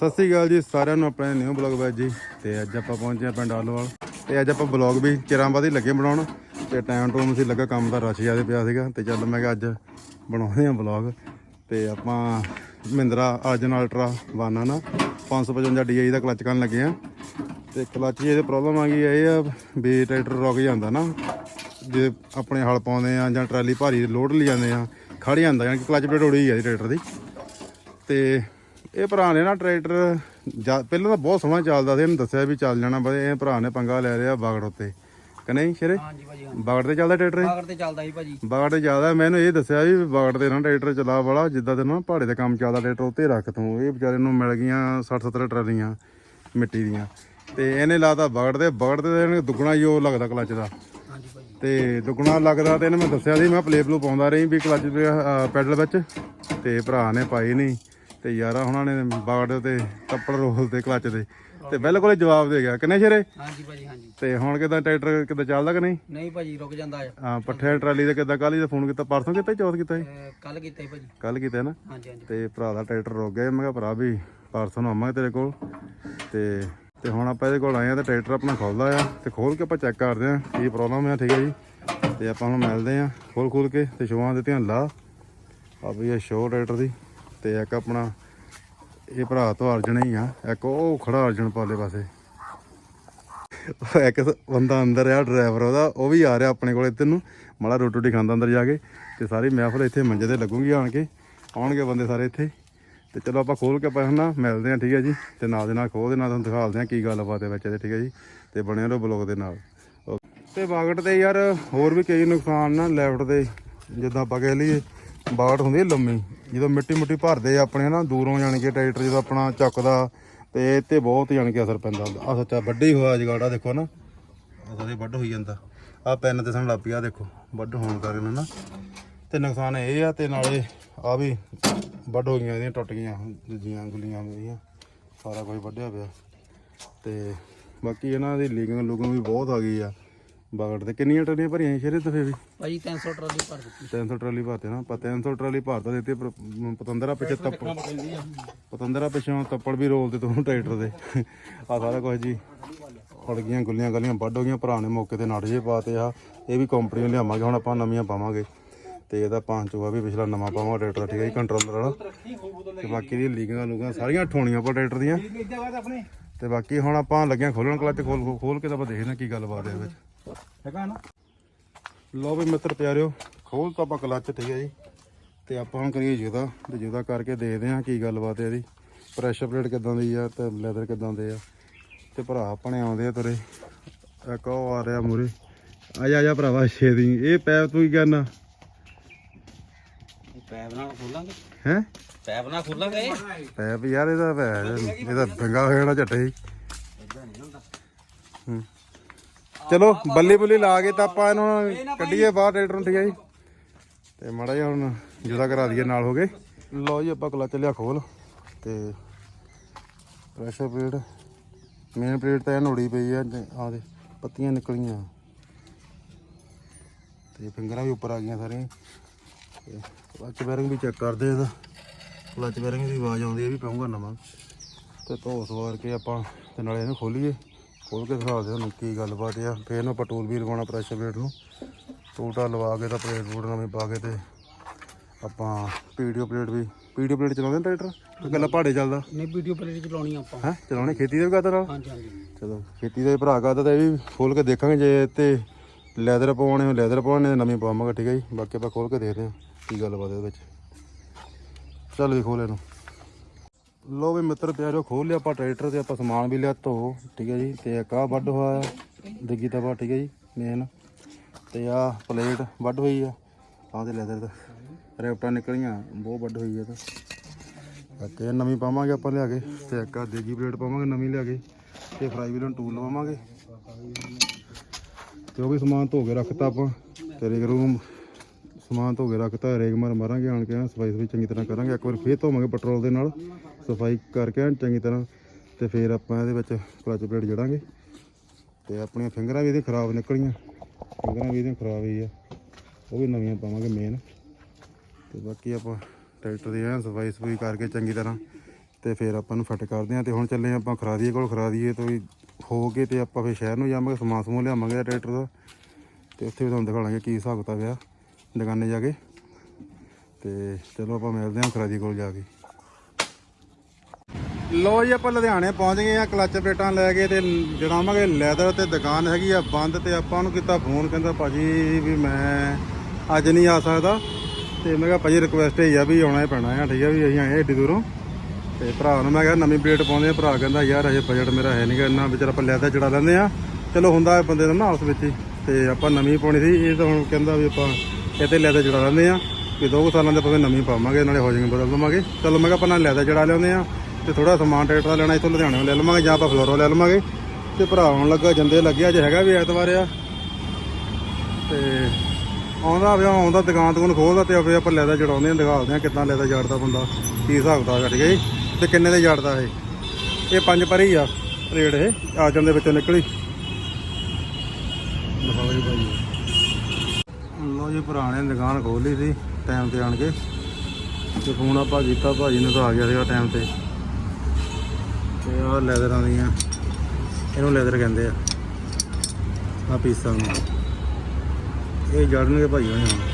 ਸਤਿ ਸ੍ਰੀ ਅਕਾਲ ਜੀ, ਸਾਰਿਆਂ ਨੂੰ ਆਪਣੇ ਨਿਊ ਬਲੌਗ ਵਿੱਚ ਜੀ। ਤੇ ਅੱਜ ਆਪਾਂ ਪਹੁੰਚੇ ਆ ਪਿੰਡ ਆਲੋਵਾਲ। ਤੇ ਅੱਜ ਆਪਾਂ ਬਲੌਗ ਵੀ ਚਿਰਾਂ ਬਾਅਦ ਹੀ ਲੱਗੇ ਬਣਾਉਣ। ਤੇ ਟਾਈਮ ਟੂਮ ਸੀ ਲੱਗਾ ਕੰਮ ਦਾ ਰਸ਼ ਜ਼ਿਆਦਾ ਪਿਆ ਸੀਗਾ। ਤੇ ਚੱਲ ਮੈਂ ਕਿਹਾ ਅੱਜ ਬਣਾਉਂਦੇ ਆ ਬਲੌਗ ਤੇ ਆਪਾਂ ਮਹਿੰਦਰਾ ਅਰਜਨ ਅਲਟਰਾ ਵਾਨਾ ਨਾ 555 DI ਦਾ ਕਲਚ ਕਰਨ ਲੱਗੇ ਆ ਤੇ ਕਲਚ ਇਹਦੇ ਪ੍ਰੋਬਲਮ ਆ ਗਈ ਇਹ ਆ ਵੀ ਟਰੈਕਟਰ ਰੁਕ ਜਾਂਦਾ ਨਾ। ਜੇ ਆਪਣੇ ਹਲ ਪਾਉਂਦੇ ਆ ਜਾਂ ਟਰਾਲੀ ਭਾਰੀ ਲੋਡ ਲਈ ਜਾਂਦੇ ਆ ਖੜ ਜਾਂਦਾ, ਯਾਨੀ ਕਿ ਕਲਚ ਪਲੇਟ ਉੜੀ ਆ ਜੀ ਟਰੈਕਟਰ ਦੀ। ਤੇ ਇਹ ਭਰਾ ਨੇ ਨਾ ਟਰੈਕਟਰ ਪਹਿਲਾਂ ਤਾਂ ਬਹੁਤ ਸੋਹਣਾ ਚੱਲਦਾ ਸੀ ਇਹਨੂੰ ਦੱਸਿਆ ਵੀ ਚੱਲ ਜਾਣਾ ਬਸ ਇਹ ਭਰਾ ਨੇ ਪੰਗਾ ਲੈ ਲਿਆ ਬਾਗੜ ਉੱਤੇ। ਕਿ ਨਹੀਂ ਸ਼ੇਰੇ? ਹਾਂਜੀ ਭਾਜੀ ਹਾਂ ਬਾਗੜ ਤੇ ਚੱਲਦਾ ਟਰੈਕਟਰ? ਬਾਗਰ ਤੇ ਚੱਲਦਾ ਸੀ ਭਾਜੀ। ਬਾਗੜ ਤੇ ਜ਼ਿਆਦਾ ਮੈਨੂੰ ਇਹ ਦੱਸਿਆ ਵੀ ਬਾਗੜ ਤੇ ਨਾ ਟਰੈਕਟਰ ਚਲਾ ਵਾਲਾ ਜਿੱਦਾਂ ਤੇ ਨਾ ਪਹਾੜੇ ਤੇ ਕੰਮ ਚੱਲਦਾ ਟਰੈਕਟਰ ਉੱਤੇ ਰੱਖ ਤੂੰ। ਇਹ ਵਿਚਾਰੇ ਨੂੰ ਮਿਲ ਗਈਆਂ 60 70 ਟਰਾਲੀਆਂ ਮਿੱਟੀ ਦੀਆਂ। ਤੇ ਇਹਨੇ ਲਾਤਾ ਬਾਗੜ ਤੇ ਬਾਗੜ ਤੇ ਦੁੱਗਣਾ ਹੀ ਉਹ ਲੱਗਦਾ ਕਲੱਚ ਦਾ। ਹਾਂਜੀ ਤੇ ਦੁੱਗਣਾ ਲੱਗਦਾ ਤੇ ਇਹਨੇ ਮੈਂ ਦੱਸਿਆ ਸੀ ਮੈਂ ਪਲੇ ਪਲੂ ਪਾਉਂਦਾ ਰਹੀ ਵੀ ਕਲੱਚ ਪੈਡਲ ਵਿੱਚ। ਤੇ ਭਰਾ ਨੇ ਪਾਈ ਨਹੀਂ ਤੇ ਯਾਰਾ ਉਹਨਾਂ ਨੇ ਬਾਗੜ ਤੇ ਕੱਪੜ ਰੋਲ ਤੇ ਕਲੱਚ ਦੇ ਤੇ ਬਿਲਕੁਲ ਹੀ ਜਵਾਬ ਦੇ ਗਿਆ। ਕਿੰਨੇ ਸ਼ੇਰੇ? ਹਾਂਜੀ ਭਾਜੀ ਹਾਂਜੀ। ਤੇ ਹੁਣ ਕਿਦਾਂ ਟਰੈਕਟਰ ਕਿਦਾਂ ਚੱਲਦਾ ਕਿ ਨਹੀਂ? ਨਹੀਂ ਭਾਜੀ ਰੁਕ ਜਾਂਦਾ ਆ। ਆ ਪੱਠੇ ਟਰਾਲੀ ਦੇ ਕਿਦਾਂ? ਕੱਲ ਹੀ ਫੋਨ ਕੀਤਾ ਪਰਸੋਂ ਕੀਤਾ ਚੌਥ ਕੀਤਾ ਸੀ? ਕੱਲ ਕੀਤਾ ਸੀ ਭਾਜੀ। ਕੱਲ ਕੀਤਾ ਨਾ? ਹਾਂਜੀ ਹਾਂਜੀ। ਤੇ ਭਰਾ ਦਾ ਟਰੈਕਟਰ ਰੁਕ ਗਿਆ ਮੈਂ ਕਿਹਾ ਭਰਾ ਵੀ ਪਰਸੋਂ ਨੂੰ ਆਵਾਂਗੇ ਤੇਰੇ ਕੋਲ। ਤੇ ਤੇ ਹੁਣ ਆਪਾਂ ਇਹਦੇ ਕੋਲ ਆਏ ਆ ਤੇ ਟਰੈਕਟਰ ਆਪਣਾ ਖੋਲਦਾ ਆ। ਤੇ ਖੋਲ ਕੇ ਆਪਾਂ ਚੈੱਕ ਕਰਦੇ ਆ ਕੀ ਪ੍ਰੋਬਲਮ ਆ ਠੀਕ ਹੈ ਜੀ। ਤੇ ਆਪਾਂ ਹੁਣ ਮਿਲਦੇ ਆ ਖੋਲ ਖੋਲ ਕੇ ਤੇ ਸ਼ੋਆਂ ਦੇ ਧਿਆਨ ਲਾ। ਆ ਵੀ ਇਹ ਸ਼ੋ ਟਰੈਕਟਰ ਦੀ। ਤੇ ਇੱਕ ਆਪਣਾ ਇਹ ਭਰਾ ਤੋਂ ਅਰਜਨ ਹੀ ਆ। ਇੱਕ ਉਹ ਖੜਾ ਅਰਜਨ ਪਾਲੇ ਪਾਸੇ। ਇੱਕ ਬੰਦਾ ਅੰਦਰ ਆ ਡਰਾਈਵਰ ਉਹਦਾ, ਉਹ ਵੀ ਆ ਰਿਹਾ ਆਪਣੇ ਕੋਲ ਤੈਨੂੰ ਮਾੜਾ ਰੋਟੀ ਰੋਟੀ ਖਾਂਦਾ ਅੰਦਰ ਜਾ ਕੇ ਤੇ ਸਾਰੀ ਮਹਿਫਲ ਇੱਥੇ ਮੰਜੇ ਤੇ ਲੱਗੂਗੀ ਆਣ ਕੇ। ਆਉਣਗੇ ਬੰਦੇ ਸਾਰੇ ਇੱਥੇ। ਤੇ ਚਲੋ ਆਪਾਂ ਖੋਲ ਕੇ ਆਪਾਂ ਹਨਾ ਮਿਲਦੇ ਆ ਠੀਕ ਹੈ ਜੀ। ਤੇ ਨਾਲ ਦੇ ਨਾਲ ਖੋਲ ਦੇ ਨਾਲ ਤੁਹਾਨੂੰ ਦਿਖਾਉਂਦੇ ਆ ਕੀ ਗੱਲਬਾਤ ਹੈ ਵਿੱਚ ਇਹਦੇ, ਠੀਕ ਹੈ ਜੀ। ਤੇ ਬਣਿਆ ਰਹੋ ਬਲੌਗ ਦੇ ਨਾਲ। ਤੇ ਬਾਗਟ ਤੇ ਯਾਰ ਹੋਰ ਵੀ ਕਈ ਨੁਕਸਾਨ ਨਾ ਲੈਫਟ ਦੇ, ਜਿੱਦਾਂ ਆਪਾਂ ਕਹਿ ਲਈਏ। ਬਾਗਟ ਹੁੰਦੀ ਲੰਮੀ, ਜਦੋਂ ਮਿੱਟੀ ਮੁੱਟੀ ਭਰਦੇ ਆ ਆਪਣੇ ਨਾ, ਦੂਰੋਂ ਜਾਣ ਕੇ ਟਰੈਕਟਰ ਜਦੋਂ ਆਪਣਾ ਚੱਕਦਾ, ਤੇ ਇਹ ਤੇ ਬਹੁਤ ਜਾਣ ਕੇ ਅਸਰ ਪੈਂਦਾ ਆ ਸੱਚਾ ਵੱਡੀ ਹੋਇਆ ਜਗਾੜਾ ਦੇਖੋ ਨਾ ਆ ਸਾਰੇ ਵੱਡ ਹੋਈ ਜਾਂਦਾ। ਆ ਪੈਨ ਤੇ ਸਣ ਲੱਗ ਪਿਆ ਦੇਖੋ ਵੱਡ ਹੋਣ ਕਾਰਨ ਨਾ। ਤੇ ਨੁਕਸਾਨ ਇਹ ਆ, ਤੇ ਨਾਲੇ ਆ ਵੀ ਵੱਡ ਹੋ ਗਈਆਂ ਇਹਦੀਆਂ, ਟੁੱਟ ਗਈਆਂ, ਦੂਜੀਆਂ ਗੁੱਲੀਆਂ ਮੇਰੀਆਂ, ਸਾਰਾ ਕੁਝ ਵੱਢਿਆ ਪਿਆ। ਤੇ ਬਾਕੀ ਇਹਨਾਂ ਦੀ ਲੀਕਿੰਗ ਲੂਗਿੰਗ ਵੀ ਬਹੁਤ ਆ ਗਈ ਆ। ਬਾਗੜ ਤੇ ਕਿੰਨੀਆਂ ਟਰਾਲੀਆਂ ਭਰੀਆਂ ਸੀ ਸ਼ੇਰੇ ਦਫੇ ਵੀ? ਭਾਜੀ 300 ਟਰਾਲੀ ਭਰ ਦਿੱਤੀ। 300 ਟਰਾਲੀ ਭਰਤੇ ਨਾ ਆਪਾਂ 300 ਟਰਾਲੀ ਭਰਤਾ ਦਿੱਤੀ ਪਰ ਪਤੰਦਰਾ ਪਿੱਛੇ ਤੱਪੜ। ਪਤੰਦਰਾ ਪਿੱਛੋਂ ਤੱਪੜ ਵੀ ਰੋਲ ਦੇ ਤੂੰ ਟਰੈਕਟਰ ਦੇ। ਆ ਸਾਰਾ ਕੁਝ ਜੀ। ਫੜ ਗਈਆਂ ਗੁੱਲੀਆਂ ਗਲੀਆਂ ਵੱਢ ਹੋ ਗਈਆਂ ਭਰਾ ਨੇ ਮੌਕੇ ਤੇ ਨੜ ਜੇ ਪਾਤੇ ਆ। ਇਹ ਵੀ ਕੰਪਨੀ ਨੂੰ ਲਿਆਵਾਂਗੇ ਹੁਣ ਆਪਾਂ ਨਵੀਆਂ ਪਾਵਾਂਗੇ। ਤੇ ਇਹਦਾ ਪੰਜ ਚੋਆ ਵੀ ਪਿਛਲਾ ਨਵਾਂ ਪਾਵਾਂਗੇ ਟਰੈਕਟਰ ਠੀਕ ਹੈ ਜੀ ਕੰਟਰੋਲਰ ਵਾਲਾ। ਤੇ ਬਾਕੀ ਦੀ ਲੀਗਾਂ ਲੂਗਾਂ ਸਾਰੀਆਂ ਠੋਣੀਆਂ ਪਰ ਟਰੈਕਟਰ ਦੀਆਂ। ਤੇ ਬਾਕੀ ਹੁਣ ਆਪਾਂ ਲੱਗਿਆ ਖੋਲਣ ਕਲੱਚ ਖੋਲ ਖੋਲ ਕੇ ਤਾਂ ਆਪਾਂ ਦੇਖਦੇ ਹਾਂ ਕੀ ਗੱਲਬਾਤ ਹੈ ਵਿੱਚ। ਹੈਗਾ ਨਾ? ਲਓ ਵੀ ਮਿੱਤਰ ਪਿਆਰਿਓ ਖੋਲ ਤਾਂ ਆਪਾਂ ਕਲੱਚ ਠੀਕ ਹੈ ਜੀ। ਤੇ ਆਪਾਂ ਹੁਣ ਕਰੀਏ ਜਿਹਦਾ ਤੇ ਜਿਹਦਾ ਕਰਕੇ ਦੇਖਦੇ ਹਾਂ ਕੀ ਗੱਲਬਾਤ ਹੈ ਇਹਦੀ। ਪ੍ਰੈਸ਼ਰ ਪਲੇਟ ਕਿਦਾਂ ਦੀ ਆ ਤੇ ਲੈਦਰ ਕਿਦਾਂ ਦੇ ਆ। ਤੇ ਭਰਾ ਆਪਣੇ ਆਉਂਦੇ ਆ ਤੁਰੇ। ਇੱਕ ਉਹ ਆ ਰਿਹਾ ਮੂਰੇ। ਆ ਜਾ ਜਾ ਭਰਾਵਾ ਛੇਦੀ ਇਹ ਪੈਪ ਤੂੰ ਕੀ ਕਰਨਾ। ਪੈਪ ਨਾਲ ਖੋਲਾਂਗੇ। ਹੈ? ਪੈਪ ਨਾਲ ਖੋਲਾਂਗੇ ਪੈਪ ਯਾਰ ਇਹਦਾ ਇਹਦਾ ਫਿੰਗਾ ਹੋ ਜਾਣਾ ਝੱਟੇ ਹੀ ਹੂੰ। ਚਲੋ, ਬੱਲੀ ਬੁੱਲੀ ਲਾ ਕੇ ਤਾਂ ਆਪਾਂ ਇਹਨੂੰ ਕੱਢੀਏ, ਬਾਹਰ ਟਰੈਕਟਰ ਨੂੰ ਠੀਕ ਹੈ ਜੀ। ਤੇ ਮਾੜਾ ਜਿਹਾ ਹੁਣ ਜੁਦਾ ਕਰਾ ਦਈਏ, ਨਾਲ ਹੋ ਗਏ। ਲਓ ਜੀ, ਆਪਾਂ ਕਲਚ ਲਿਆ ਖੋਲ। ਤੇ ਪ੍ਰੈਸ਼ਰ ਪਲੇਟ ਮੇਨ ਪਲੇਟ ਤਾਂ ਇਹ ਨੋੜੀ ਪਈ ਆ ਆ ਦੇ ਪੱਤੀਆਂ ਨਿਕਲੀਆਂ। ਤੇ ਫਿੰਗਰਾਂ ਵੀ ਉੱਪਰ ਆ ਗਈਆਂ ਸਾਰੀਆਂ। ਤੇ ਕਲੱਚ ਬੈਰਿੰਗ ਵੀ ਚੈੱਕ ਕਰਦੇ ਇਹਦਾ। ਕਲੱਚ ਬੈਰਿੰਗ ਦੀ ਆਵਾਜ਼ ਆਉਂਦੀ ਇਹ ਵੀ ਪਾਉਂਗਾ ਨਵਾਂ। ਤੇ ਧੋ ਸਵਾਰ ਕੇ ਆਪਾਂ ਤੇ ਨਾਲੇ ਇਹਨੂੰ ਖੋਲੀਏ। ਖੋਲ ਕੇ ਦਿਖਾ ਦੇ ਤੁਹਾਨੂੰ ਕੀ ਗੱਲਬਾਤ ਆ। ਫੇਰ ਇਹਨੂੰ ਆਪਾਂ ਟੂਲ ਵੀ ਲਗਾਉਣਾ ਪ੍ਰੈਸ਼ਰ ਪਲੇਟ ਨੂੰ। ਟੂਟਾ ਲਵਾ ਕੇ ਤਾਂ ਪਲੇਟ ਪਲੂਟ ਨਵੀਂ ਪਾ ਕੇ ਤੇ ਆਪਾਂ ਪੀਡੀਓ ਪਲੇਟ ਵੀ ਪੀਡੀਓ ਪਲੇਟ ਚਲਾਉਂਦੇ ਨੇ ਟਰੈਕਟਰ ਗੱਲਾਂ ਪਹਾੜੇ ਚੱਲਦਾ? ਨਹੀਂ ਵੀਡੀਓ ਪਲੇਟ ਚਲਾਉਣੀ ਆਪਾਂ। ਹੈ? ਚਲਾਉਣੇ ਖੇਤੀ ਦੇ ਵੀ ਕਰਦਾ ਨਾਲ ਹਾਂਜੀ ਹਾਂਜੀ। ਚਲੋ ਖੇਤੀ ਦੇ ਭਰਾ ਕਰਦਾ ਤਾਂ ਇਹ ਵੀ ਖੋਲ ਕੇ ਦੇਖਾਂਗੇ ਜੇ ਤੇ ਲੈਦਰ ਪਵਾਉਣੇ ਲੈਦਰ ਪਵਾਉਣੇ ਤਾਂ ਨਵੀਂ ਪਵਾਵਾਂਗੇ ਠੀਕ ਹੈ ਜੀ? ਬਾਕੀ ਆਪਾਂ ਖੋਲ ਕੇ ਦੇਖਦੇ ਹਾਂ ਕੀ ਗੱਲਬਾਤ ਇਹਦੇ ਵਿੱਚ। ਚੱਲ ਵੀ ਖੋਲ ਇਹਨੂੰ। ਲੋ ਵੀ ਮਿੱਤਰ ਪਿਆਰਿਓ ਖੋਲ ਲਿਆ ਆਪਾਂ ਟਰੈਕਟਰ ਤੇ, ਆਪਾਂ ਸਮਾਨ ਵੀ ਲਿਆ ਧੋ, ਠੀਕ ਹੈ ਜੀ, ਤੇ ਇੱਕ ਆਹ ਵੱਢ ਹੋਇਆ ਦਿੱਗੀ ਤਵਾ, ਠੀਕ ਹੈ ਜੀ ਮੇਨ ਤੇ ਆਹ ਪਲੇਟ ਵੱਢ ਹੋਈ ਆ, ਆਹ ਤੇ ਲੈਦਰ ਦਾ ਰੈਪਟਾਂ ਨਿਕਲੀਆਂ, ਬਹੁਤ ਵੱਢ ਹੋਈ ਆ ਤਾਂ। ਬਾਕੀ ਇਹ ਨਵੀਂ ਪਾਵਾਂਗੇ ਆਪਾਂ ਲਿਆ ਕੇ, ਤੇ ਇੱਕ ਆ ਦੇਗੀ ਪਲੇਟ ਪਾਵਾਂਗੇ, ਨਵੀਂ ਲਿਆ ਕੇ, ਤੇ ਫਰਾਈ ਵੀਲਨ ਟੂਲ ਲਵਾਵਾਂਗੇ। ਤੇ ਉਹ ਵੀ ਸਮਾਨ ਧੋ ਕੇ ਰੱਖਤਾ ਆਪਾਂ ਤੇ ਰੇਗ ਰੂਮ ਸਮਾਨ ਧੋ ਕੇ ਰੱਖਤਾ, ਰੇਗ ਮਾਰ ਮਾਰਾਂਗੇ, ਆਣ ਕੇ ਨਾ ਸਫ਼ਾਈ ਸਫ਼ਾਈ ਚੰਗੀ ਤਰ੍ਹਾਂ ਕਰਾਂਗੇ। ਇੱਕ ਵਾਰ ਫੇਰ ਧੋਵਾਂਗੇ ਪੈਟਰੋਲ ਦੇ ਨਾਲ, ਸਫ਼ਾਈ ਕਰਕੇ ਐਨ ਚੰਗੀ ਤਰ੍ਹਾਂ, ਤੇ ਫੇਰ ਆਪਾਂ ਇਹਦੇ ਵਿੱਚ ਕਲਚ ਪਲੇਟ ਜੜਾਂਗੇ। ਤੇ ਆਪਣੀਆਂ ਫਿੰਗਰਾਂ ਵੀ ਇਹਦੀਆਂ ਖਰਾਬ ਨਿਕਲੀਆਂ। ਫਿੰਗਰਾਂ ਵੀ ਇਹਦੀਆਂ ਖਰਾਬ ਹੀ ਆ। ਉਹ ਵੀ ਨਵੀਆਂ ਪਾਵਾਂਗੇ ਮੇਨ ਤੇ ਬਾਕੀ ਆਪਾਂ ਟਰੈਕਟਰ ਦੀ ਐਨ ਸਫ਼ਾਈ ਸਫ਼ਾਈ ਕਰਕੇ ਚੰਗੀ ਤਰ੍ਹਾਂ, ਤੇ ਫਿਰ ਆਪਾਂ ਨੂੰ ਫਿੱਟ ਕਰਦੇ ਆ। ਤੇ ਹੁਣ ਚੱਲੇ ਆਪਾਂ ਖਰਾਦੀਏ ਕੋਲ। ਖਰਾਦੀਏ ਤੋਂ ਹੀ ਹੋ ਕੇ ਤੇ ਆਪਾਂ ਫਿਰ ਸ਼ਹਿਰ ਨੂੰ ਜਾਵਾਂਗੇ, ਸਮਾਨ ਸਮੂਹ ਲਿਆਵਾਂਗੇ ਟਰੈਕਟਰ ਦਾ। ਤੇ ਉੱਥੇ ਵੀ ਤੁਹਾਨੂੰ ਦਿਖਾਵਾਂਗੇ ਕੀ ਹਿਸਾਬ ਕਿਤਾਬ ਆ। ਦੁਕਾਨੇ ਜਾ ਕੇ। ਤੇ ਚਲੋ ਆਪਾਂ ਮਿਲਦੇ ਹਾਂ ਖਰਾਜੀ ਕੋਲ ਜਾ ਕੇ। ਲੋ ਜੀ, ਆਪਾਂ ਲੁਧਿਆਣੇ ਪਹੁੰਚ ਗਏ ਆ ਕਲਚ ਪਲੇਟਾਂ ਲੈ ਕੇ ਤੇ ਜੜਾਵਾਂਗੇ ਲੈਦਰ ਤੇ ਦੁਕਾਨ ਹੈਗੀ ਆ ਬੰਦ ਤੇ ਆਪਾਂ ਨੂੰ ਕੀਤਾ ਫੋਨ, ਕਹਿੰਦਾ ਭਾਜੀ ਵੀ ਮੈਂ ਅੱਜ ਨਹੀਂ ਆ ਸਕਦਾ। ਤੇ ਮੈਂ ਕਿਹਾ ਭਾਜੀ ਰਿਕੁਐਸਟ ਹੀ ਆ ਵੀ ਆਉਣਾ ਹੀ ਪੈਣਾ ਆ, ਠੀਕ ਆ ਵੀ ਅਸੀਂ ਆਏ ਏਡੀ ਦੂਰੋਂ। ਤੇ ਭਰਾ ਨੂੰ ਮੈਂ ਕਿਹਾ ਨਵੀਂ ਪਲੇਟ ਪਾਉਂਦੇ ਆ, ਭਰਾ ਕਹਿੰਦਾ ਯਾਰ ਅਜੇ ਬਜਟ ਮੇਰਾ ਹੈ ਨਹੀਂਗਾ ਇੰਨਾ ਵਿਚਾਰ ਆਪਾਂ ਲੈਦਰ ਚੜਾ ਲੈਂਦੇ ਆ। ਚਲੋ ਹੁੰਦਾ ਬੰਦੇ ਦਾ ਨਾ ਉਸ ਵਿੱਚ ਹੀ। ਤੇ ਆਪਾਂ ਨਵੀਂ ਪਾਉਣੀ ਸੀ, ਇਹ ਤਾਂ ਹੁਣ ਕਹਿੰਦਾ ਵੀ ਆਪਾਂ ਇਹ ਤੇ ਲੈਦਰ ਜੜਾ ਲੈਂਦੇ ਆ ਵੀ ਦੋ ਕੁ ਸਾਲਾਂ ਦੇ ਭਾਵੇਂ ਨਵੀਂ ਪਾਵਾਂਗੇ, ਨਾਲੇ ਹੋ ਜਾਏਗੀ ਬਦਲ ਲਵਾਂਗੇ। ਚਲੋ ਮੈਂ ਕਿਹਾ ਆਪਾਂ ਨਾਲ ਲੈਦਾ ਜੜਾ ਲਿਆਉਂਦੇ ਆ ਤੇ ਥੋੜਾ ਸਮਾਨ ਟਰੈਕਟਰ ਦਾ ਲੈਣਾ, ਇੱਥੋਂ ਲੁਧਿਆਣੇ ਲੈ ਲਵਾਂਗੇ ਜਾਂ ਆਪਾਂ ਫਲੋਰੋ ਲੈ ਲਵਾਂਗੇ। ਤੇ ਭਰਾ ਆਉਣ ਲੱਗਾ, ਜੰਦੇ ਲੱਗਿਆ, ਅੱਜ ਹੈਗਾ ਵੀ ਐਤਵਾਰ ਆ। ਤੇ ਆਉਂਦਾ ਪਿਆ, ਆਉਂਦਾ ਦੁਕਾਨ ਤੋਂ ਖੋਲਦਾ ਤੇ ਆਪੇ ਆਪਾਂ ਲੈਦਾ ਜੜਾਉਂਦੇ ਆ, ਦਿਖਾਉਂਦੇ ਆ ਕਿੱਦਾਂ ਲੈਦਾ ਜੜਦਾ ਬੰਦਾ, ਕੀ ਹਿਸਾਬ ਦਾ ਕੱਟ ਗਈ ਤੇ ਕਿੰਨੇ ਦੇ ਜੜਦਾ ਇਹ? ਇਹ ਪੰਜ ਪਰ ਹੀ ਆ, ਰੇਟ ਇਹ, ਆ ਜਾਂਦੇ ਵਿੱਚੋਂ ਨਿਕਲੀ ਦਿਖਾਓ ਜੀ ਭਾਈ ਲੋ ਜੀ, ਪੁਰਾਣੇ ਦੁਕਾਨ ਖੋਲ ਸੀ ਟਾਈਮ ਤੇ ਆਣ ਕੇ। ਤੇ ਫੋਨ ਆਪਾਂ ਕੀਤਾ, ਭਾਜੀ ਨੂੰ ਤਾਂ ਆ ਗਿਆ ਸੀਗਾ ਟਾਈਮ ਤੇ। ਤੇ ਆਹ ਲੈਦਰਾਂ ਦੀਆਂ, ਇਹਨੂੰ ਲੈਦਰ ਕਹਿੰਦੇ ਆ। ਆ ਪੀਸਾਂ ਨੂੰ। ਇਹ ਜੜਨਗੇ ਭਾਈ ਹੋਣੇ ਹੁਣ।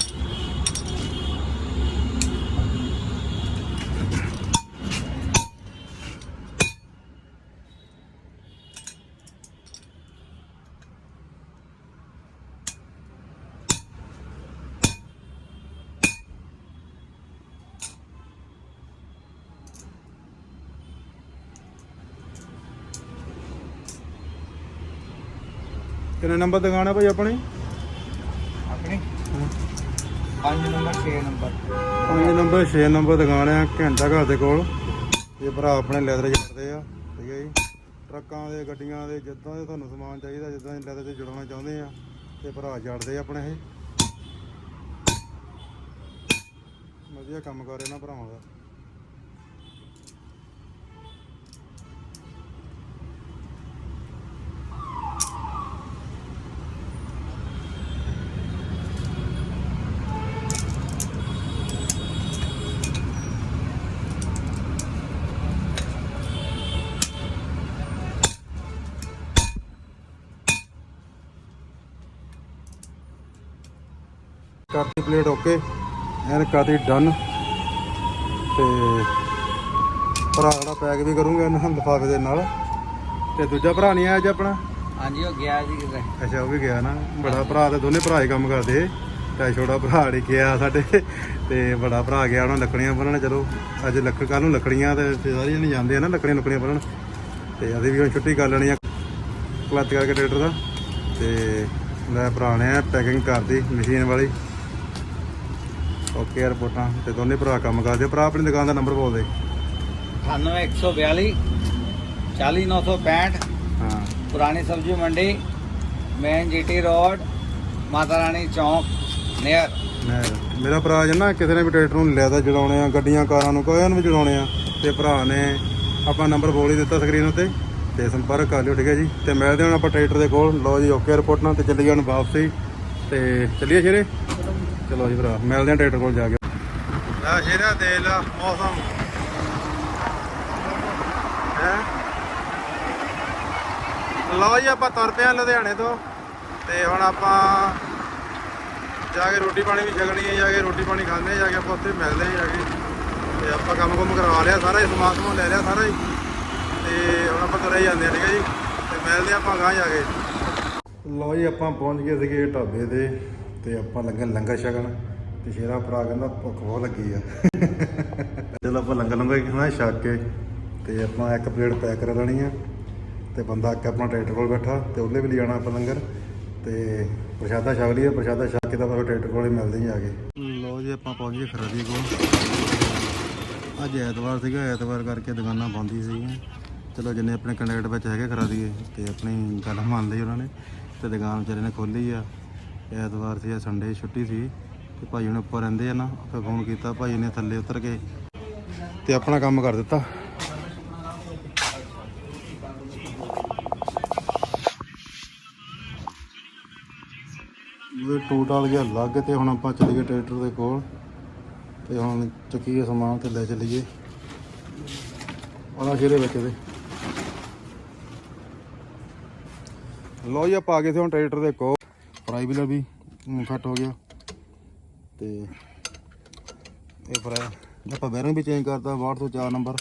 ਕਿੰਨੇ ਨੰਬਰ ਦੁਕਾਨ ਹੈ ਭਾਈ ਆਪਣੀ? ਆਪਣੀ? 5 ਨੰਬਰ 6 ਨੰਬਰ। ਪੰਜ ਨੰਬਰ 6 ਨੰਬਰ ਦੁਕਾਨ ਹੈ ਘੰਟਾ ਘਰ ਦੇ ਕੋਲ। ਇਹ ਭਰਾ ਆਪਣੇ ਲੈਦਰ ਜੜਦੇ ਆ ਠੀਕ ਹੈ ਜੀ। ਟਰੱਕਾਂ ਦੇ ਗੱਡੀਆਂ ਦੇ ਜਿੱਦਾਂ ਦੇ ਤੁਹਾਨੂੰ ਸਮਾਨ ਚਾਹੀਦਾ ਜਿੱਦਾਂ ਦੇ ਲੈਦਰ ਤੇ ਜੜਾਉਣਾ ਚਾਹੁੰਦੇ ਆ ਤੇ ਭਰਾ ਜੜਦੇ ਆਪਣੇ ਇਹ। ਵਧੀਆ ਕੰਮ ਕਰ ਇਹਨਾਂ ਭਰਾਵਾਂ ਦਾ। ਕਰਤੀ ਪਲੇਟ ਓਕੇ ਐਨ ਕਰਤੀ ਡਨ। ਤੇ ਭਰਾ ਦਾ ਪੈਕ ਵੀ ਕਰੂੰਗਾ ਇਹਨਾਂ ਲਿਫਾਫੇ ਦੇ ਨਾਲ। ਤੇ ਦੂਜਾ ਭਰਾ ਨਹੀਂ ਆਇਆ ਅੱਜ ਆਪਣਾ? ਹਾਂਜੀ ਉਹ ਗਿਆ ਜੀ ਕਿਤੇ। ਅੱਛਾ ਉਹ ਵੀ ਗਿਆ ਨਾ। ਬੜਾ ਭਰਾ ਤੇ ਦੋਨੇ ਭਰਾ ਹੀ ਕੰਮ ਕਰਦੇ ਤੇ ਛੋਟਾ ਭਰਾ ਨੀ ਗਿਆ ਸਾਡੇ। ਤੇ ਬੜਾ ਭਰਾ ਗਿਆ ਉਹਨਾਂ ਲੱਕੜੀਆਂ ਬੰਨਣ ਚਲੋ ਅੱਜ ਲੱਕ ਕੱਲ ਨੂੰ ਲੱਕੜੀਆਂ ਤੇ ਸਾਰੇ ਜਣੇ ਜਾਂਦੇ ਆ ਨਾ ਲੱਕੜੀਆਂ ਲੱਕੜੀਆਂ ਬੰਨਣ। ਤੇ ਅਸੀਂ ਵੀ ਹੁਣ ਛੁੱਟੀ ਕਰ ਲੈਣੀ ਆ ਕਲੱਚ ਕਰਕੇ ਟਰੈਕਟਰ ਦਾ। ਤੇ ਲੈ ਭਰਾ ਨੇ ਪੈਕਿੰਗ ਕਰਦੀ ਮਸ਼ੀਨ ਵਾਲੀ। ਓਕੇ ਰਿਪੋਰਟਾਂ ਤੇ ਦੋਨੇ ਭਰਾ ਕੰਮ ਕਰਦੇ ਭਰਾ ਆਪਣੀ ਦੁਕਾਨ ਦਾ ਨੰਬਰ ਬੋਲ ਦੇ। 98142 40965 ਹਾਂ। ਪੁਰਾਣੀ ਸਬਜ਼ੀ ਮੰਡੀ main GT road Mata Rani ਚੌਂਕ ਨੀਅਰ ਮੈਂ ਮੇਰਾ ਭਰਾ ਜਨਾ ਕਿਸੇ ਨੇ ਵੀ ਟਰੈਕਟਰ ਨੂੰ ਲਿਆਦਾ ਜੜਾਉਣੇ ਆ ਗੱਡੀਆਂ ਕਾਰਾਂ ਨੂੰ ਕੋਈ ਨੂੰ ਵੀ ਜੜਾਉਣੇ ਆ ਤੇ ਭਰਾ ਨੇ ਆਪਣਾ ਨੰਬਰ ਬੋਲ ਹੀ ਦਿੱਤਾ ਸਕਰੀਨ ਉੱਤੇ। ਤੇ ਸੰਪਰਕ ਕਰ ਲਿਓ ਠੀਕ ਹੈ ਜੀ? ਤੇ ਮਿਲਦੇ ਹਾਂ ਹੁਣ ਆਪਾਂ ਟਰੈਕਟਰ ਦੇ ਕੋਲ। ਲਓ ਜੀ ਓਕੇ ਰਿਪੋਰਟ ਨਾਲ ਤੇ ਚੱਲੀ ਜਾਣ ਵਾਪਸੀ। ਤੇ ਚੱਲੀਏ ਸ਼ੇਰੇ? ਚਲੋ ਜੀ ਭਰਾ ਮਿਲਦੇ ਹਾਂ ਟਰੈਕਟਰ ਕੋਲ ਜਾ ਕੇ। ਲੈ ਸ਼ੇਰਾ ਦੇ ਲਾ ਮੌਸਮ। ਹੈ? ਲਓ ਜੀ ਆਪਾਂ ਤੁਰ ਹਾਂ ਲੁਧਿਆਣੇ ਤੋਂ। ਤੇ ਹੁਣ ਆਪਾਂ ਜਾ ਕੇ ਰੋਟੀ ਪਾਣੀ ਵੀ ਛਕਣੀ ਹੈ ਜਾ ਕੇ ਰੋਟੀ ਪਾਣੀ ਹਾਂ ਜਾ ਕੇ ਆਪਾਂ ਉੱਥੇ ਮਿਲਦੇ ਹਾਂ ਜਾ ਕੇ। ਤੇ ਆਪਾਂ ਕੰਮ ਕੁਮ ਕਰਵਾ ਲਿਆ ਸਾਰਾ ਹੀ ਸਮਾਨ ਸਮੂਨ ਲੈ ਲਿਆ ਸਾਰਾ ਹੀ। ਤੇ ਹੁਣ ਆਪਾਂ ਤੁਰੇ ਜਾਂਦੇ ਹਾਂ ਠੀਕ ਹੈ ਜੀ? ਤੇ ਮਿਲਦੇ ਆਪਾਂ ਗਾਂ ਜਾ ਕੇ। ਲਓ ਜੀ ਆਪਾਂ ਪਹੁੰਚ ਗਏ ਸੀਗੇ ਢਾਬੇ ਤੇ। ਤੇ ਆਪਾਂ ਲੱਗੇ ਲੰਗਰ ਛਕਣ ਤੇ ਸ਼ੇਰਾ ਭਰਾ ਕਹਿੰਦਾ ਭੁੱਖ ਬਹੁਤ ਲੱਗੀ ਆ। ਚਲੋ ਆਪਾਂ ਲੰਗਰ ਲੰਗਰ ਖਾਣਾ, ਛਕ ਕੇ ਤੇ ਆਪਾਂ ਇੱਕ ਪਲੇਟ ਪੈਕ ਕਰ ਲੈਣੀ ਆ ਤੇ ਬੰਦਾ ਇੱਕ ਆਪਣਾ ਟਰੈਕਟਰ ਕੋਲ ਬੈਠਾ ਤੇ ਉਹਲੇ ਵੀ ਲਿਜਾਣਾ ਆਪਾਂ ਲੰਗਰ ਤੇ ਪ੍ਰਸ਼ਾਦਾ ਛਕ ਲਈਏ, ਪ੍ਰਸ਼ਾਦਾ ਛਕ ਕੇ ਤਾਂ ਆਪਾਂ ਟਰੈਕਟਰ ਕੋਲੇ ਮਿਲਦੇ ਹੀ ਆ ਕੇ। ਲਓ ਜੀ ਆਪਾਂ ਪਹੁੰਚ ਗਏ ਖਰਾਦੀ ਕੋਲ। ਅੱਜ ਐਤਵਾਰ ਸੀਗਾ, ਐਤਵਾਰ ਕਰਕੇ ਦੁਕਾਨਾਂ ਬੰਦ ਹੀ ਸੀਗੀਆਂ। ਚਲੋ ਜਿੰਨੇ ਆਪਣੇ ਕੰਟੈਕਟ ਵਿੱਚ ਹੈਗੇ ਖਰਾਦੀਏ ਤੇ ਆਪਣੀ ਗੱਲ ਮੰਨ ਲਈ ਉਹਨਾਂ ਨੇ ਤੇ ਦੁਕਾਨ ਵਿਚਾਰੇ ਨੇ ਖੋਲੀ ਆ। ਐਤਵਾਰ ਸੀ ਸੰਡੇ ਛੁੱਟੀ ਸੀ ਤੇ ਭਾਈ ਹੁਣ ਉੱਪਰ ਰਹਿੰਦੇ ਆ ਨਾ ਫਿਰ ਫੋਨ ਕੀਤਾ, ਭਾਈ ਨੇ ਥੱਲੇ ਉਤਰ ਕੇ ਤੇ ਆਪਣਾ ਕੰਮ ਕਰ ਦਿੱਤਾ। ਉਹ ਟੋਟਲ ਗਿਆ ਲੱਗ ਤੇ ਹੁਣ ਆਪਾਂ ਚੱਲੀਏ ਟਰੈਕਟਰ ਦੇ ਕੋਲ ਤੇ ਹੁਣ ਚੱਕੀਏ ਸਮਾਨ ਤੇ ਲੈ ਚੱਲੀਏ। ਆਹ ਸ਼ੇਰੇ ਵਿੱਚ ਇਹਦੇ ਲੋ ਜੀ, ਆਪਾਂ ਆ ਗਏ ਸੀ ਹੁਣ ਟਰੈਕਟਰ ਦੇ ਕੋਲ। ਫਰਾਈ ਵੀਲਰ ਵੀ ਫਿੱਟ ਹੋ ਗਿਆ। ਤੇ ਇਹ ਫਰਾਈ ਆਪਾਂ ਬੈਰਿੰਗ ਵੀ ਚੇਂਜ ਕਰਤਾ 62 ਤੋਂ 4 ਨੰਬਰ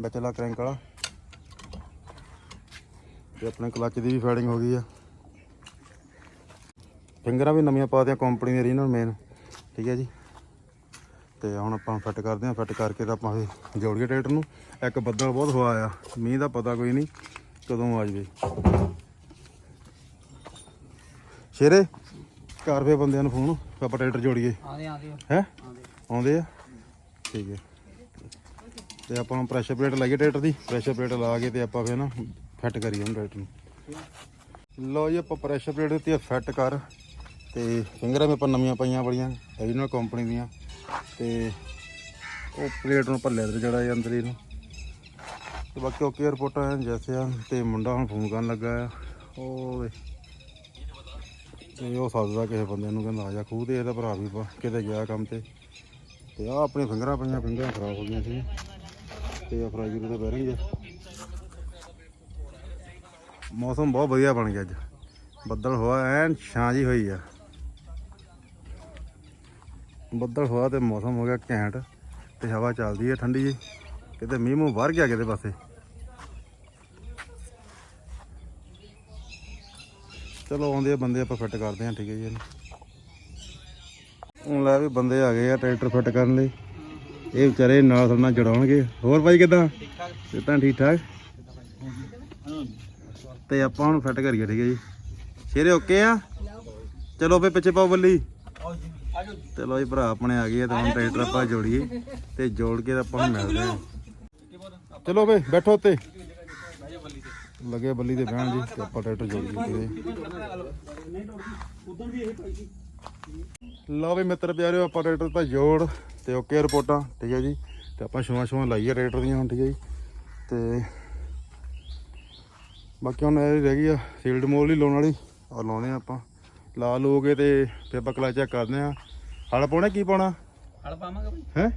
ਬਚਲਾ ਕ੍ਰੈਂਕ ਵਾਲਾ। ਤੇ ਆਪਣੇ ਕਲੱਚ ਦੀ ਵੀ ਫੈਡਿੰਗ ਹੋ ਗਈ ਆ। ਫਿੰਗਰਾਂ ਵੀ ਨਵੀਆਂ ਪਾਤੀਆਂ ਕੰਪਨੀ ਦੀ ਰੀਨਲ ਮੇਨ ਠੀਕ ਹੈ ਜੀ। ਤੇ ਹੁਣ ਆਪਾਂ ਫਿੱਟ ਕਰਦੇ ਹਾਂ ਫਿੱਟ ਕਰਕੇ ਤਾਂ ਆਪਾਂ ਇਹ ਜੋੜੀਏ ਟਰੈਕਟਰ ਨੂੰ। ਇੱਕ ਬੱਦਲ ਬਹੁਤ ਹੋਇਆ ਆ, ਮੀਂਹ ਦਾ ਪਤਾ ਕੋਈ ਨਹੀਂ, ਕਦੋਂ ਆ ਜਵੇ। ਸ਼ੇਰੇ? ਕਰ ਫੇ ਬੰਦਿਆਂ ਨੂੰ ਫੋਨ ਆਪਾਂ ਟਰੈਕਟਰ ਜੋੜੀਏ। ਆਦੇ ਆਦੇ ਹੈ? ਆਉਂਦੇ। ਆ? ਠੀਕ ਹੈ। ਤੇ ਆਪਾਂ ਨੂੰ ਪ੍ਰੈਸ਼ਰ ਪਲੇਟ ਲਾਈਏ ਟਰੈਕਟਰ ਦੀ। ਪ੍ਰੈਸ਼ਰ ਪਲੇਟ ਲਾ ਕੇ ਤੇ ਆਪਾਂ ਫੇ ਨਾ ਫਿੱਟ ਕਰੀਏ ਉਹਨੂੰ ਟਰੈਕਟਰ ਨੂੰ। ਲਓ ਜੀ ਆਪਾਂ ਪ੍ਰੈਸ਼ਰ ਪਲੇਟ ਦਿੱਤੀ ਫਿੱਟ ਕਰ। ਤੇ ਫਿੰਗਰਾਂ ਵੀ ਆਪਾਂ ਨਵੀਆਂ ਪਾਈਆਂ ਬੜੀਆਂ ਓਰੀਜਨਲ ਕੰਪਨੀ ਦੀਆਂ। ਤੇ ਉਹ ਪਲੇਟ ਨੂੰ ਭੱਲੇ ਤੇ ਜਿਹੜਾ ਇਹ ਅੰਦਰ ਹੀ ਨੂੰ ਤੇ ਬਾਕੀ ਓਕੇ ਰਿਪੋਰਟਾਂ ਜੈਸੇ ਆ ਤੇ ਮੁੰਡਾ ਹੁਣ ਫੋਨ ਕਰਨ ਲੱਗਾ ਆ। ਉਹ ਤੇ ਉਹ ਸੱਦਦਾ ਕਿਸੇ ਬੰਦੇ ਨੂੰ ਕਹਿੰਦਾ, ਆ ਜਾ ਖੂਹ ਤੇ ਇਹਦਾ ਭਰਾ ਵੀ ਪ- ਕਿਤੇ ਗਿਆ ਕੰਮ ਤੇ। ਤੇ ਆ ਆਪਣੀ ਫਿੰਗਰਾਂ ਪਈਆਂ, ਫਿੰਗਰਾਂ ਖਰਾਬ ਹੋ ਗਈਆਂ ਸੀ ਤੇ ਆ ਫਰਾਈ ਵੀਰ ਦਾ ਬੈਰਿੰਗ ਮੌਸਮ ਬਹੁਤ ਵਧੀਆ ਬਣ ਗਿਆ ਅੱਜ। ਬੱਦਲ ਹੋਇਆ ਐਨ ਛਾਂ ਜੀ ਹੋਈ ਆ। ਬੱਦਲ ਹੋਇਆ ਤੇ ਮੌਸਮ ਹੋ ਗਿਆ ਘੈਂਟ ਤੇ ਹਵਾ ਚੱਲਦੀ ਹੈ ਠੰਡੀ ਜੀ ਕਿਤੇ ਮੀਂਹ ਮੂੰਹ ਵਰ ਗਿਆ ਕਿਤੇ ਪਾਸੇ। ਚਲੋ ਆਉਂਦੇ ਆ, ਬੰਦੇ ਆਪਾਂ ਫਿੱਟ ਕਰਦੇ ਹਾਂ, ਠੀਕ ਹੈ ਜੀ। ਇਹਨੂੰ ਹੁਣ ਲੈ ਵੀ ਬੰਦੇ ਆ ਗਏ ਆ ਟਰੈਕਟਰ ਫਿੱਟ ਕਰਨ ਲਈ। ਇਹ ਵਿਚਾਰੇ ਨਾਲ ਸਾਡੇ ਨਾਲ ਜੜਾਉਣਗੇ। ਹੋਰ ਭਾਈ ਕਿਦਾਂ? ਕਿਦਾਂ ਠੀਕ ਠਾਕ? ਤੇ ਆਪਾਂ ਹੁਣ ਫਿੱਟ ਕਰੀਏ, ਠੀਕ ਹੈ ਜੀ। ਸ਼ੇਰੇ ਓਕੇ ਆ? ਚਲੋ ਫੇ ਪਿੱਛੇ ਪਾਓ ਬੱਲੀ। ਚਲੋ ਜੀ, ਭਰਾ ਆਪਣੇ ਆ ਗਏ ਤੇ ਹੁਣ ਟਰੈਕਟਰ ਆਪਾਂ ਜੋੜੀਏ ਤੇ ਜੋੜ ਕੇ ਆਪਾਂ ਨੂੰ ਮਿਲਦੇ ਆ ਚਲੋ ਵੇ ਬੈਠੋ ਉੱਤੇ। ਲੱਗੇ ਬੱਲੀ ਦੇ ਬਹਿਣ ਜੀ ਤੇ ਆਪਾਂ ਟਰੈਕਟਰ ਜੋੜ ਲਓ ਵੀ ਮਿੱਤਰ ਪਿਆਰਿਓ ਆਪਾਂ ਟਰੈਕਟਰ ਤਾਂ ਜੋੜ ਤੇ ਓਕੇ ਰਿਪੋਰਟਾਂ ਠੀਕ ਹੈ ਜੀ? ਤੇ ਆਪਾਂ ਛੂਆਂ ਛੂਆਂ ਲਾਈਏ ਟਰੈਕਟਰ ਦੀਆਂ ਹੁਣ ਠੀਕ ਹੈ ਜੀ? ਤੇ ਬਾਕੀ ਹੁਣ ਇਹ ਰਹਿ ਗਈ ਆ ਸੀਲਡ ਮੋਲ ਹੀ ਲਾਉਣ ਵਾਲੀ ਆ ਲਾਉਂਦੇ ਆ ਆਪਾਂ। ਲਾ ਲੋ ਕੇ ਤੇ ਫਿਰ ਆਪਾਂ ਕਲਾ ਚੈੱਕ ਕਰਦੇ ਆ। ਹਲ ਪਾਉਣਾ ਕੀ ਪਾਉਣਾ? ਹਲ ਪਾਵਾਂਗੇ ਬਈ। ਹੈ?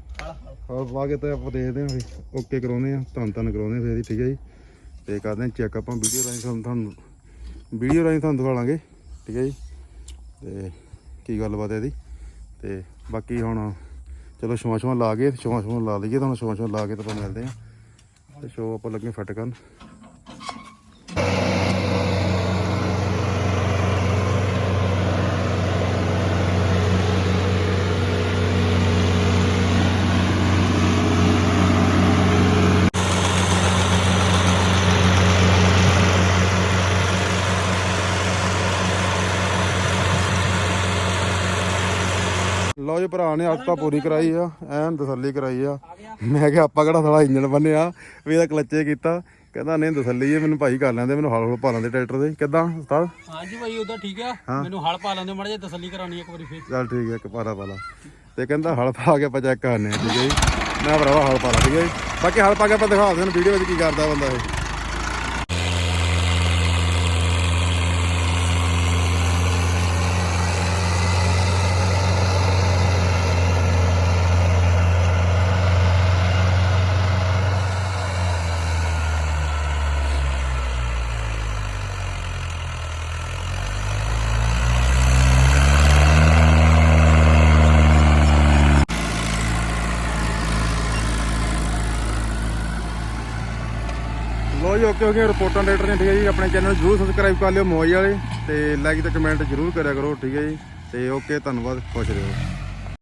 ਹਲ ਪਾ ਕੇ ਤੇ ਆਪਾਂ ਦੇਖਦੇ ਆ ਫਿਰ ਓਕੇ ਕਰਾਉਂਦੇ ਆ ਧੰਨ ਧੰਨ ਕਰਾਉਂਦੇ ਆ ਫਿਰ ਠੀਕ ਹੈ ਜੀ? ਤੇ ਕਰਦੇ ਹਾਂ ਚੈੱਕ ਆਪਾਂ ਵੀਡੀਓ ਰਾਹੀਂ ਤੁਹਾਨੂੰ ਤੁਹਾਨੂੰ ਵੀਡੀਓ ਰਾਹੀਂ ਤੁਹਾਨੂੰ ਦਿਖਾ ਲਾਂਗੇ, ਠੀਕ ਹੈ ਜੀ? ਤੇ ਕੀ ਗੱਲਬਾਤ ਹੈ ਇਹਦੀ? ਤੇ ਬਾਕੀ ਹੁਣ ਚਲੋ ਛੁਆ ਛੁਆ ਲਾ ਕੇ ਛੁਆ ਛੁਆ ਲਾ ਲਈਏ, ਤੁਹਾਨੂੰ ਛੁਆ ਛੁਆ ਲਾ ਕੇ ਤਾਂ ਆਪਾਂ ਮਿਲਦੇ ਆ ਤੇ ਸ਼ੋ ਆਪਾਂ ਲੱਗੇ ਫਿੱਟ ਕਰਨ। ਲਓ ਜੀ ਭਰਾ ਨੇ ਤਾਂ ਪੂਰੀ ਕਰਾਈ ਆ ਐਨ ਤਸੱਲੀ ਕਰਾਈ ਆ। ਮੈਂ ਕਿਹਾ ਆਪਾਂ ਕਿਹੜਾ ਸਾਲਾ ਇੰਜਣ ਬੰਨਿਆ ਵੀ ਇਹਦਾ ਕਲੱਚੇ ਕੀਤਾ। ਕਹਿੰਦਾ ਨਹੀਂ ਤਸੱਲੀ ਹੈ ਮੈਨੂੰ ਭਾਈ ਕਰ ਲੈਂਦੇ ਮੈਨੂੰ ਹਲ ਹਲ ਪਾ ਲੈਂਦੇ ਟਰੈਕਟਰ ਦੇ। ਕਿੱਦਾਂ ਉਸਤਾਦ? ਹਾਂਜੀ ਭਾਈ ਉਹਦਾ ਠੀਕ ਆ। ਮੈਨੂੰ ਹਲ ਪਾ ਲੈਂਦੇ ਮੜਾ ਜੇ ਤਸੱਲੀ ਕਰਾਉਣੀ ਇੱਕ ਵਾਰੀ ਫੇਰ। ਚੱਲ ਠੀਕ ਹੈ ਇੱਕ ਪਾਰਾ ਪਾ ਲਾ। ਤੇ ਕਹਿੰਦਾ ਹਲ ਪਾ ਕੇ ਆਪਾਂ ਚੈੱਕ ਕਰਨੇ ਆ ਠੀਕ ਹੈ ਜੀ। ਮੈਂ ਭਰਾਵਾ ਹਲ ਪਾ ਲਾ ਠੀਕ ਹੈ ਜੀ। ਬਾਕੀ ਹਲ ਪਾ ਕੇ ਆਪਾਂ ਦਿਖਾ ਦਿੰਦੇ ਵੀਡੀਓ ਵਿੱਚ ਕੀ ਕਰਦਾ ਬੰਦਾ ਇਹ। ਲੋ ਜੀ, ਓਕੇ ਓਕੇ, ਰਿਪੋਰਟਾਂ ਡਾਕਟਰ ਨੇ ਠੀਕ ਹੈ ਜੀ, ਆਪਣੇ ਚੈਨਲ ਨੂੰ ਜਰੂਰ ਸਬਸਕ੍ਰਾਈਬ ਕਰ ਲਿਓ ਮੋਈ ਵਾਲੇ ਤੇ ਲਾਈਕ ਤੇ ਕਮੈਂਟ ਜਰੂਰ ਕਰਿਆ ਕਰੋ, ਠੀਕ ਹੈ ਜੀ, ਤੇ ਓਕੇ, ਧੰਨਵਾਦ, ਖੁਸ਼ ਰਹੋ।